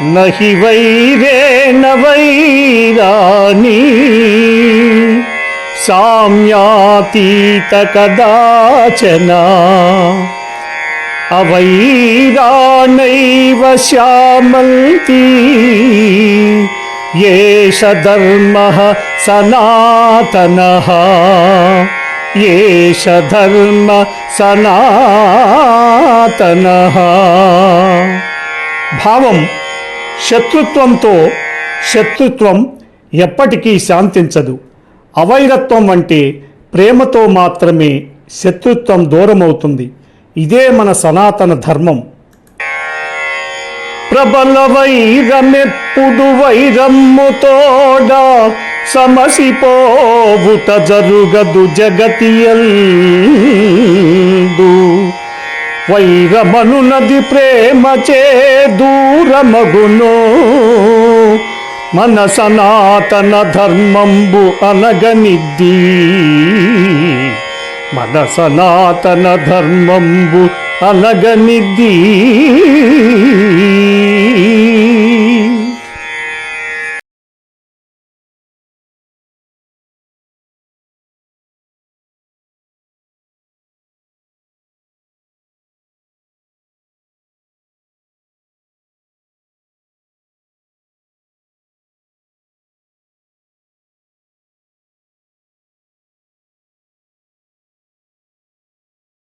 నహి వైరేణ వైరాణి సామ్యాతీత కదాచన అవైరాణైవ శ్యామంతి ఏష ధర్మ సనాతన ఏష ధర్మ సనాతన భావం శత్రుత్వంతో శత్రుత్వం ఎప్పటికీ శాంతించదు. అవైరత్వం అంటే ప్రేమతో మాత్రమే శత్రుత్వం దూరమవుతుంది. ఇదే మన సనాతన ధర్మం. ప్రబల వైరమెప్పుడు వైరమ్ముతోడా సమసిపోవుట జరుగదు జగతియల్. వైరమనునది ప్రేమ చే దూరమగును. మన సనాతన ధర్మంబు అనగనిద్ది. మన సనాతన ధర్మంబు అనగనిద్ది.